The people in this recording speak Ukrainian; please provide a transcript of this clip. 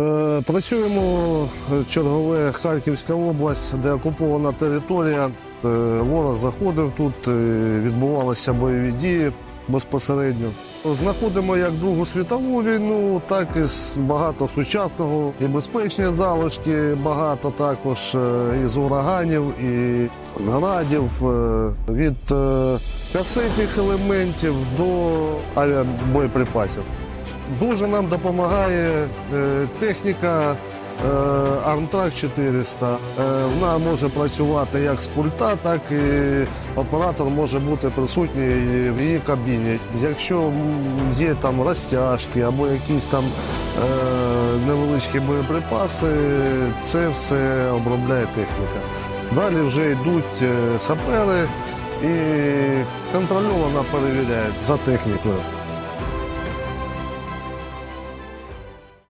Е, Працюємо е, чергове Харківська область, де окупована територія. Е, Ворог заходив тут, відбувалися бойові дії безпосередньо. Знаходимо як Другу світову війну, так і багато сучасного і безпечні залишки, багато також із ураганів і градів, від касетних елементів до авіабоєприпасів. Дуже нам допомагає е, техніка е, Armtrack 400. Е, вона може працювати як з пульта, так і оператор може бути присутній в її кабіні. Якщо є там розтяжки або якісь там невеличкі боєприпаси, це все обробляє техніка. Далі вже йдуть сапери і контрольовано перевіряють за технікою.